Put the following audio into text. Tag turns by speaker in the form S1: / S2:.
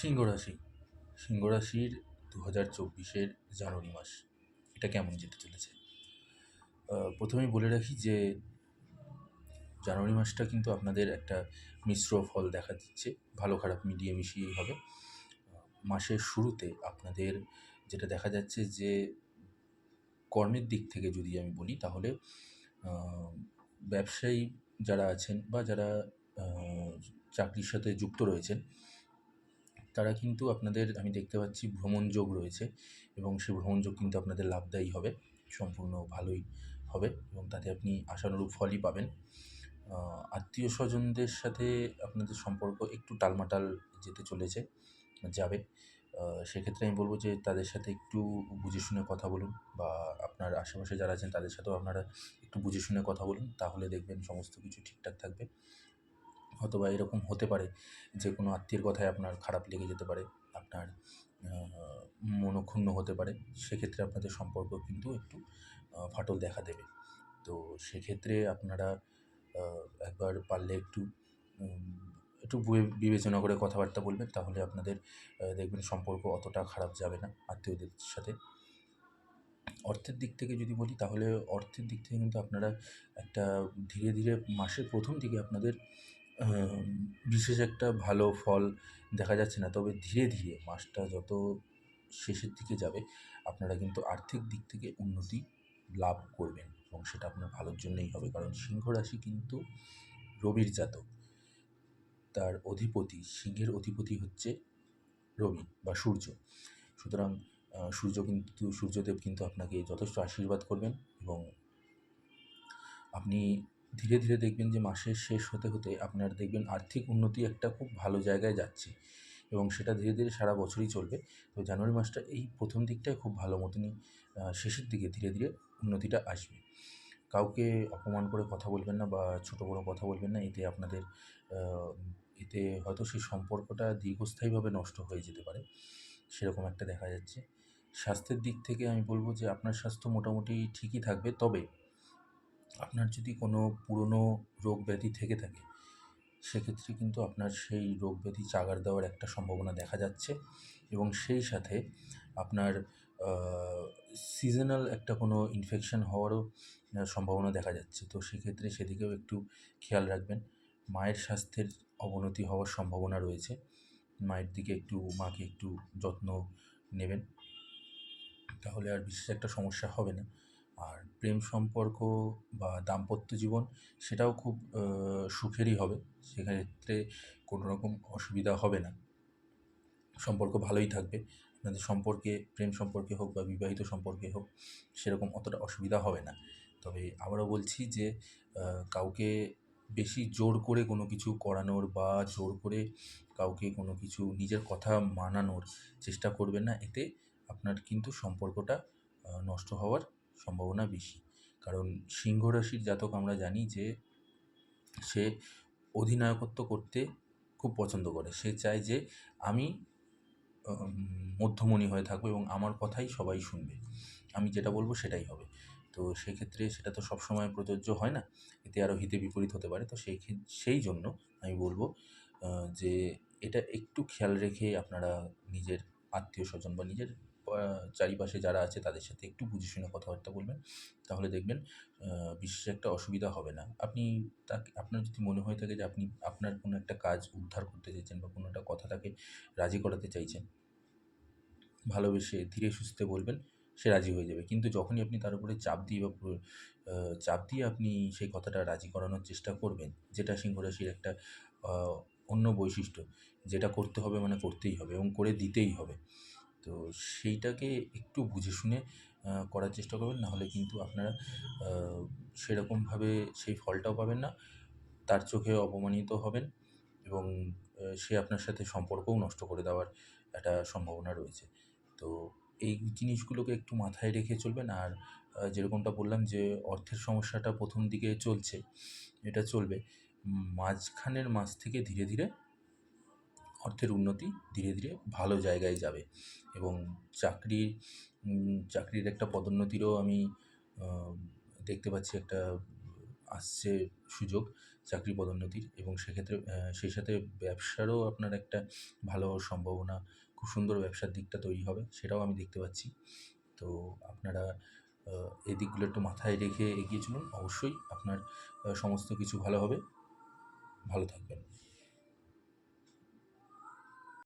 S1: সিংহ রাশি সিংহ রাশির দু হাজার চব্বিশের জানুয়ারি মাস, এটা কেমন যেতে চলেছে? প্রথমেই বলে রাখি যে, জানুয়ারি মাসটা কিন্তু আপনাদের একটা মিশ্র ফল দেখা দিচ্ছে, ভালো খারাপ মিলিয়ে মিশিয়েই হবে। মাসের শুরুতে আপনাদের যেটা দেখা যাচ্ছে যে, কর্মের দিক থেকে যদি আমি বলি, তাহলে ব্যবসায়ী যারা আছেন বা যারা চাকরির সাথে যুক্ত রয়েছেন তারা কিন্তু আপনাদের, আমি দেখতে পাচ্ছি, ভ্রমণ যোগ রয়েছে এবং সেই ভ্রমণ যোগ কিন্তু আপনাদের লাভদায়ী হবে, সম্পূর্ণ ভালোই হবে এবং তাতে আপনি আশানুরূপ ফলই পাবেন। আত্মীয় স্বজনদের সাথে আপনাদের সম্পর্ক একটু টালমাটাল যেতে চলেছে, যাবে। সেক্ষেত্রে আমি বলব যে তাদের সাথে একটু বুঝে শুনে কথা বলুন বা আপনার আশেপাশে যারা আছেন তাদের সাথেও আপনারা একটু বুঝে শুনে কথা বলুন, তাহলে দেখবেন সমস্ত কিছু ঠিকঠাক থাকবে। অথবা এরকম হতে পারে যে কোনো আত্মীয়ের কথায় আপনার খারাপ লেগে যেতে পারে, আপনার মনক্ষুণ্ণ হতে পারে, সেক্ষেত্রে আপনাদের সম্পর্ক কিন্তু একটু ফাটল দেখা দেবে। তো সেক্ষেত্রে আপনারা একবার পারলে একটু একটু বিবেচনা করে কথাবার্তা বলবেন, তাহলে আপনাদের দেখবেন সম্পর্ক অতটা খারাপ যাবে না আত্মীয়দের সাথে। অর্থের দিক থেকে যদি বলি, তাহলে অর্থের দিক থেকে কিন্তু আপনারা একটা ধীরে ধীরে মাসের প্রথম দিকে আপনাদের বিশেষ একটা ভালো ফল দেখা যাচ্ছে না। তবে ধীরে ধীরে মাসটা যত শেষের দিকে যাবে, আপনারা কিন্তু আর্থিক দিক থেকে উন্নতি লাভ করবেন এবং সেটা আপনার ভালোর জন্যই হবে। কারণ সিংহ রাশি কিন্তু রবির জাতক। তার অধিপতি, সিংহের অধিপতি হচ্ছে রবি বা সূর্য। সুতরাং সূর্য কিন্তু, সূর্যদেব কিন্তু আপনাকে যথেষ্ট আশীর্বাদ করবেন এবং আপনি ধীরে ধীরে দেখবেন যে মাসের শেষ হতে হতে আপনার দেখবেন আর্থিক উন্নতি একটা খুব ভালো জায়গায় যাচ্ছে। এবং সেটা ধীরে ধীরে সারা বছরই চলবে। তো জানুয়ারি মাসটা এই প্রথম দিকটায় খুব ভালো মতনই শেষের দিকে ধীরে ধীরে উন্নতিটা আসবে। কাউকে অপমান করে কথা বলবেন না বা ছোটো বড়ো কথা বলবেন না, এতে আপনাদের এতে হয়তো সেই সম্পর্কটা দীর্ঘস্থায়ীভাবে নষ্ট হয়ে যেতে পারে। সেরকম একটা দেখা যাচ্ছে। স্বাস্থ্যের দিক থেকে আমি বলব যে আপনার স্বাস্থ্য মোটামুটি ঠিকই থাকবে। তবে আপনার যদি কোনো পুরনো রোগ ব্যাধি থেকে থাকে, সেক্ষেত্রে কিন্তু আপনার সেই রোগ ব্যাধি চাগার দেওয়ার একটা সম্ভাবনা দেখা যাচ্ছে এবং সেই সাথে আপনার সিজনাল একটা কোনো ইনফেকশন হওয়ারও সম্ভাবনা দেখা যাচ্ছে। তো সেক্ষেত্রে সেদিকেও একটু খেয়াল রাখবেন। মায়ের স্বাস্থ্যের অবনতি হওয়ার সম্ভাবনা রয়েছে। মায়ের দিকে একটু, মাকে একটু যত্ন নেবেন। তাহলে আর বিশেষ একটা সমস্যা হবে না। আর প্রেম সম্পর্ক বা দাম্পত্য জীবন সেটাও খুব সুখেরই হবে। সেক্ষেত্রে কোনো রকম অসুবিধা হবে না। সম্পর্ক ভালোই থাকবে। আপনাদের সম্পর্কে, প্রেম সম্পর্কে হোক বা বিবাহিত সম্পর্কে হোক, সেরকম অতটা অসুবিধা হবে না। তবে আবারও বলছি যে কাউকে বেশি জোর করে কোনো কিছু করানোর বা জোর করে কাউকে কোনো কিছু নিজের কথা মানানোর চেষ্টা করবেন না। এতে আপনার কিন্তু সম্পর্কটা নষ্ট হওয়ার সম্ভাবনা বেশি। কারণ সিংহ রাশির জাতক আমরা জানি যে, সে অধিনায়কত্ব করতে খুব পছন্দ করে। সে চায় যে, আমি মধ্যমণি হয়ে থাকব এবং আমার কথাই সবাই শুনবে। আমি যেটা বলব সেটাই হবে। তো সেক্ষেত্রে সেটা তো সবসময় প্রযোজ্য হয় না। এতে আরও হিতে বিপরীত হতে পারে। তো সেই সেই জন্য আমি বলব যে, এটা একটু খেয়াল রেখে আপনারা নিজের আত্মীয় স্বজন বা নিজের চারিপাশে যারা আছে তাদের সাথে একটু বুঝে শুনে কথাবার্তা বলবেন। তাহলে দেখবেন বিশেষ একটা অসুবিধা হবে না। আপনি তাকে, আপনার যদি মনে হয়ে থাকে যে আপনি, আপনার কোনো একটা কাজ উদ্ধার করতে চাইছেন বা কোনো একটা কথা তাকে রাজি করাতে চাইছেন, ভালোবেসে ধীরে সুস্থে বলবেন, সে রাজি হয়ে যাবে। কিন্তু যখনই আপনি তার উপরে চাপ দিয়ে বা চাপ দিয়ে আপনি সেই কথাটা রাজি করানোর চেষ্টা করবেন, যেটা সিংহ রাশির একটা অন্য বৈশিষ্ট্য, যেটা করতে হবে মানে করতেই হবে এবং করে দিতেই হবে। তো সেইটাকে একটু বুঝে শুনে করার চেষ্টা করবেন। নাহলে কিন্তু আপনারা সেরকমভাবে সেই ফলটাও পাবেন না। তার চোখে অপমানিত হবেন এবং সে আপনার সাথে সম্পর্কও নষ্ট করে দেওয়ার একটা সম্ভাবনা রয়েছে। তো এই জিনিসগুলোকে একটু মাথায় রেখে চলবেন। আর যেরকমটা বললাম যে অর্থের সমস্যাটা প্রথম দিকে চলছে, এটা চলবে। মাঝখানের মাস থেকে ধীরে ধীরে অর্থের উন্নতি ধীরে ধীরে ভালো জায়গায় যাবে। এবং চাকরি চাকরির একটা পদোন্নতিরও আমি দেখতে পাচ্ছি একটা আসছে সুযোগ চাকরি পদোন্নতির। এবং সেক্ষেত্রে সেই সাথে ব্যবসারও আপনার একটা ভালো সম্ভাবনা, খুব সুন্দর ব্যবসার দিকটা তৈরি হবে সেটাও আমি দেখতে পাচ্ছি। তো আপনারা এই দিকগুলো একটু মাথায় রেখে এগিয়ে চলুন। অবশ্যই আপনার সমস্ত কিছু ভালো হবে। ভালো থাকবেন।